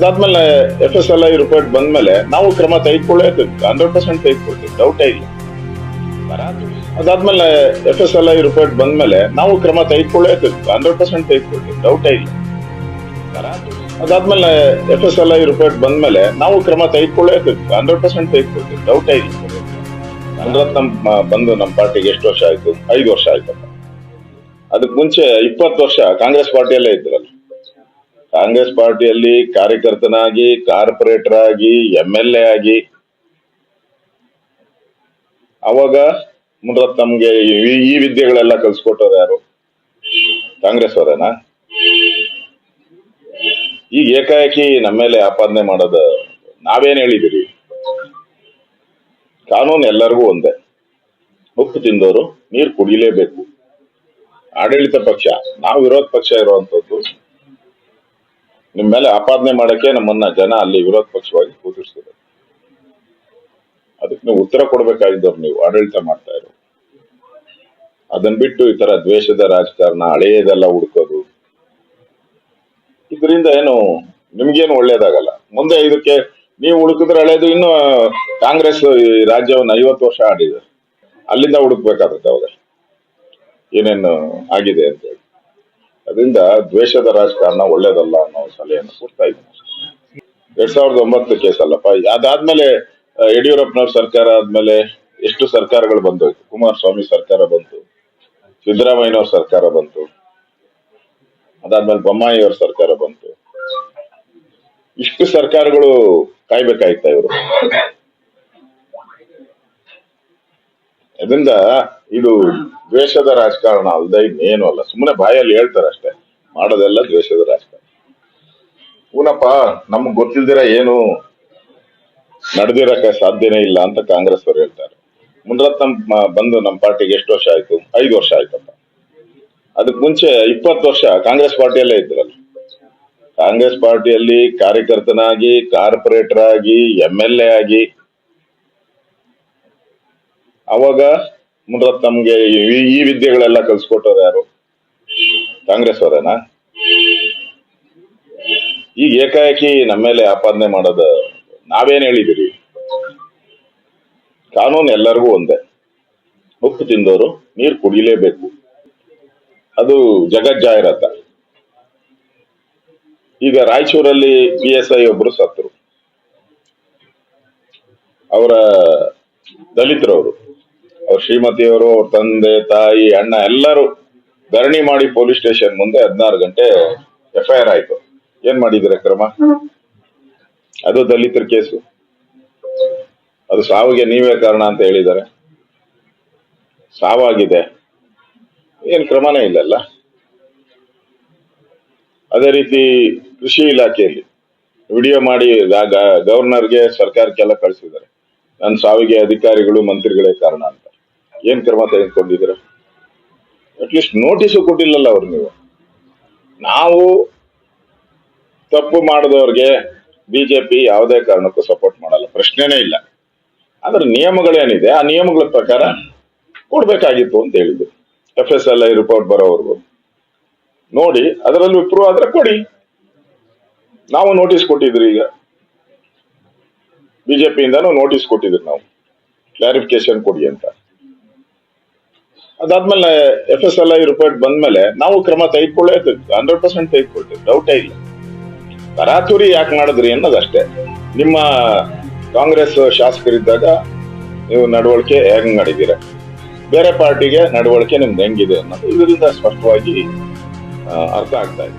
ಅದಾದ್ಮೇಲೆ F S L I report ಬಂದ್ಮೇಲೆ ನಾವು ಕ್ರಮ ತೆಗೆದುಕೊಳ್ಳೇಬೇಕು ಹಂಡ್ರೆಡ್ ಪರ್ಸೆಂಟ್ ತೆಗೆದುಕೊಳ್ತೀವಿ. ಡೌಟ್ ಇಲ್ಲ. ಅದಾದ್ಮೇಲೆ F S L I report ಬಂದ್ಮೇಲೆ ನಾವು ಕ್ರಮ ತೆಗೆದುಕೊಳ್ಳೇಬೇಕು ಹಂಡ್ರೆಡ್ ಪರ್ಸೆಂಟ್ ತೆಗೆದುಕೊಳ್ತೀವಿ. ಡೌಟ್ ಇಲ್ಲ. ಅದಾದ್ಮೇಲೆ F S L I report ಬಂದ್ಮೇಲೆ ನಾವು ಕ್ರಮ ತೆಗೆದುಕೊಳ್ಳೇಬೇಕು ಹಂಡ್ರೆಡ್ ಪರ್ಸೆಂಟ್ ತೆಗೆದುಕೊಳ್ತೀವಿ. ಡೌಟೇ ಇಲ್ಲ. ನಮ್ಮ ಬಂದು ನಮ್ಮ ಪಾರ್ಟಿಗೆ ಎಷ್ಟು ವರ್ಷ ಆಯ್ತು? ಐದು ವರ್ಷ ಆಯ್ತಪ್ಪ. ಅದಕ್ಕೆ ಮುಂಚೆ ಇಪ್ಪತ್ತು ವರ್ಷ ಕಾಂಗ್ರೆಸ್ ಪಾರ್ಟಿಯಲ್ಲೇ ಇದ್ರಲ್ಲ. ಕಾಂಗ್ರೆಸ್ ಪಾರ್ಟಿಯಲ್ಲಿ ಕಾರ್ಯಕರ್ತನಾಗಿ, ಕಾರ್ಪೊರೇಟರ್ ಆಗಿ ಎಂ ಎಲ್ ಎ ಆಗಿ. ಅವಾಗ ಮುನರತ್ನಂಗೆ ನಮ್ಗೆ ಈ ವಿದ್ಯೆಗಳೆಲ್ಲ ಕಲ್ಸ್ಕೊಟ್ಟವ್ರು ಯಾರು? ಕಾಂಗ್ರೆಸ್ ಅವರೇನಾ? ಈಗ ಏಕಾಏಕಿ ನಮ್ಮ ಮೇಲೆ ಆಪಾದನೆ ಮಾಡೋದ ನಾವೇನ್ ಹೇಳಿದಿರಿ? ಕಾನೂನು ಎಲ್ಲರಿಗೂ ಒಂದೇ. ಉಪ್ಪು ತಿಂದವರು ನೀರು ಕುಡಿಲೇಬೇಕು. ಆಡಳಿತ ಪಕ್ಷ, ನಾವು ವಿರೋಧ ಪಕ್ಷ ಇರುವಂತದ್ದು. ನಿಮ್ ಮೇಲೆ ಆಪಾದನೆ ಮಾಡಕ್ಕೆ ನಮ್ಮನ್ನ ಜನ ಅಲ್ಲಿ ವಿರೋಧ ಪಕ್ಷವಾಗಿ ಕೂತಿರ್ತಾರೆ. ಅದಕ್ಕೆ ನೀವು ಉತ್ತರ ಕೊಡ್ಬೇಕಾಗಿದ್ದವ್ರು ನೀವು, ಆಡಳಿತ ಮಾಡ್ತಾ ಇರೋ ಅದನ್ ಬಿಟ್ಟು ಈ ತರ ದ್ವೇಷದ ರಾಜಕಾರಣ, ಹಳೆಯದೆಲ್ಲ ಹುಡ್ಕೋದು. ಇದರಿಂದ ಏನು, ನಿಮ್ಗೇನು ಒಳ್ಳೇದಾಗಲ್ಲ. ಮುಂದೆ ಇದಕ್ಕೆ ನೀವು ಹುಡುಕಿದ್ರೆ ಹಳೇದು ಇನ್ನು ಕಾಂಗ್ರೆಸ್ ಈ ರಾಜ್ಯವನ್ನ ಐವತ್ತು ವರ್ಷ ಆಡಿದೆ. ಅಲ್ಲಿಂದ ಹುಡುಕ್ಬೇಕಾಗುತ್ತೆ ಅವಾಗ ಏನೇನು ಆಗಿದೆ ಅಂತ ಹೇಳಿ. ಅದರಿಂದ ದ್ವೇಷದ ರಾಜಕಾರಣ ಒಳ್ಳೇದಲ್ಲ. ಸಲಹೆಯನ್ನು ಕೊಡ್ತಾ ಇದ್ದೀನಿ. ಎರಡ್ ಸಾವಿರದ ಒಂಬತ್ತು ಕೇಸ್ ಅಲ್ಲಪ್ಪ ಅದಾದ್ಮೇಲೆ ಯಡಿಯೂರಪ್ಪನವ್ರ ಸರ್ಕಾರ ಆದ್ಮೇಲೆ ಎಷ್ಟು ಸರ್ಕಾರಗಳು ಬಂದೋಯ್ತು ಕುಮಾರಸ್ವಾಮಿ ಸರ್ಕಾರ ಬಂತು, ಸಿದ್ದರಾಮಯ್ಯನವ್ರ ಸರ್ಕಾರ ಬಂತು, ಅದಾದ್ಮೇಲೆ ಬೊಮ್ಮಾಯಿಯವ್ರ ಸರ್ಕಾರ ಬಂತು. ಇಷ್ಟು ಸರ್ಕಾರಗಳು ಕಾಯ್ಬೇಕಾಯ್ತ ಇವರು? ಅದರಿಂದ ಇದು ದ್ವೇಷದ ರಾಜಕಾರಣ ಅಲ್ಲದೆ ಇನ್ನೇನು ಅಲ್ಲ. ಸುಮ್ಮನೆ ಬಾಯಲ್ಲಿ ಹೇಳ್ತಾರೆ ಅಷ್ಟೇ. ಮಾಡೋದೆಲ್ಲ ದ್ವೇಷದ ರಾಜಕಾರಣ. ಊನಪ್ಪ ನಮ್ಗ್ ಗೊತ್ತಿಲ್ದಿರ ಏನು ನಡೆದಿರಕ್ಕೆ ಸಾಧ್ಯನೇ ಇಲ್ಲ ಅಂತ ಕಾಂಗ್ರೆಸ್ ಅವರು ಹೇಳ್ತಾರೆ. ಮುನರತ್ನಂ ಬಂದು ನಮ್ಮ ಪಾರ್ಟಿಗೆ ಎಷ್ಟು ವರ್ಷ ಆಯ್ತು? ಐದು ವರ್ಷ ಆಯ್ತಪ್ಪ. ಅದಕ್ಕೆ ಮುಂಚೆ ಇಪ್ಪತ್ತು ವರ್ಷ ಕಾಂಗ್ರೆಸ್ ಪಾರ್ಟಿಯಲ್ಲೇ ಇದ್ರಲ್ಲ. ಕಾಂಗ್ರೆಸ್ ಪಾರ್ಟಿಯಲ್ಲಿ ಕಾರ್ಯಕರ್ತನಾಗಿ ಕಾರ್ಪೊರೇಟರ್ ಆಗಿ ಎಂ ಎಲ್ ಎ ಆಗಿ. ಅವಾಗ ಮುನರತ್ನಂಗೆ ಈ ವಿದ್ಯೆಗಳೆಲ್ಲ ಕಲ್ಸ್ಕೊಟ್ಟವ್ರು ಯಾರು? ಕಾಂಗ್ರೆಸ್ ಅವರೇನಾ ಈಗ ಏಕಾಏಕಿ ನಮ್ಮ ಮೇಲೆ ಆಪಾದನೆ ಮಾಡೋದ ನಾವೇನ್ ಹೇಳಿದಿರಿ ಕಾನೂನು ಎಲ್ಲರಿಗೂ ಒಂದೇ. ಉಪ್ಪು ತಿಂದವರು ನೀರು ಕುಡಿಲೇಬೇಕು. ಅದು ಜಗಜ್ಜಾಹಿರಾತ ಈಗ ರಾಯಚೂರಲ್ಲಿ ಪಿ ಎಸ್ ಐ ಒಬ್ರು ಸತ್ರು ಅವರ ದಲಿತರವರು, ಅವ್ರ ಶ್ರೀಮತಿಯವರು, ಅವ್ರ ತಂದೆ, ತಾಯಿ, ಅಣ್ಣ ಎಲ್ಲರೂ ಧರಣಿ ಮಾಡಿ ಪೊಲೀಸ್ ಸ್ಟೇಷನ್ ಮುಂದೆ ಹದಿನಾರು ಗಂಟೆ ಎಫ್ ಐ ಆರ್ ಆಯ್ತು. ಏನ್ ಮಾಡಿದಿರ ಕ್ರಮ ಅದು ದಲಿತರ ಕೇಸು. ಅದು ಸಾವಿಗೆ ನೀವೇ ಕಾರಣ ಅಂತ ಹೇಳಿದ್ದಾರೆ. ಸಾವಾಗಿದೆ. ಏನ್ ಕ್ರಮನೇ ಇಲ್ಲಲ್ಲ. ಅದೇ ರೀತಿ ಕೃಷಿ ಇಲಾಖೆಯಲ್ಲಿ ವಿಡಿಯೋ ಮಾಡಿ ಗವರ್ನರ್ಗೆ ಸರ್ಕಾರಕ್ಕೆಲ್ಲ ಕಳಿಸಿದ್ದಾರೆ. ನನ್ನ ಸಾವಿಗೆ ಅಧಿಕಾರಿಗಳು ಮಂತ್ರಿಗಳೇ ಕಾರಣ ಅಂತ. ಏನ್ ಕ್ರಮ ತೆಗೆದುಕೊಂಡಿದ್ದೀರ? ಅಟ್ಲೀಸ್ಟ್ ನೋಟಿಸು ಕೊಟ್ಟಿಲ್ಲಲ್ಲ ಅವ್ರು ನೀವು. ನಾವು ತಪ್ಪು ಮಾಡಿದವ್ರಿಗೆ ಬಿಜೆಪಿ ಯಾವುದೇ ಕಾರಣಕ್ಕೂ ಸಪೋರ್ಟ್ ಮಾಡಲ್ಲ. ಪ್ರಶ್ನೆನೇ ಇಲ್ಲ. ಆದ್ರೆ ನಿಯಮಗಳೇನಿದೆ? ಆ ನಿಯಮಗಳ ಪ್ರಕಾರ ಕೊಡ್ಬೇಕಾಗಿತ್ತು ಅಂತ ಹೇಳಿದ್ರು. F S L I report ಬರೋವರೆಗೂ. ನೋಡಿ, ಅದರಲ್ಲಿ ಇಪ್ರೂವ್ ಆದ್ರೆ ಕೊಡಿ. ನಾವು ನೋಟಿಸ್ ಕೊಟ್ಟಿದ್ರಿ ಈಗ. ಬಿಜೆಪಿಯಿಂದನೂ ನೋಟಿಸ್ ಕೊಟ್ಟಿದ್ರು ನಾವು. ಕ್ಲಾರಿಫಿಕೇಶನ್ ಕೊಡಿ ಅಂತ. ಅದಾದ್ಮೇಲೆ F S L I report ಬಂದ್ಮೇಲೆ ನಾವು ಕ್ರಮ ತೆಗೆದುಕೊಳ್ಳೇ ಹಂಡ್ರೆಡ್ ಪರ್ಸೆಂಟ್ ತೆಗೆದುಕೊಳ್ತೇವೆ ಡೌಟೇ ಇಲ್ಲ. ತರಾತುರಿ ಯಾಕೆ ಮಾಡಿದ್ರಿ ಅನ್ನೋದಷ್ಟೇ. ನಿಮ್ಮ ಕಾಂಗ್ರೆಸ್ ಶಾಸಕರಿದ್ದಾಗ ನೀವು ನಡವಳಿಕೆ ಹೆಂಗ್ ಮಾಡಿದ್ದೀರ? ಬೇರೆ ಪಾರ್ಟಿಗೆ ನಡವಳಿಕೆ ನಿಮ್ದು ಹೆಂಗಿದೆ ಅನ್ನೋದು ಇದರಿಂದ ಸ್ಪಷ್ಟವಾಗಿ ಅರ್ಥ ಆಗ್ತಾ ಇದೆ.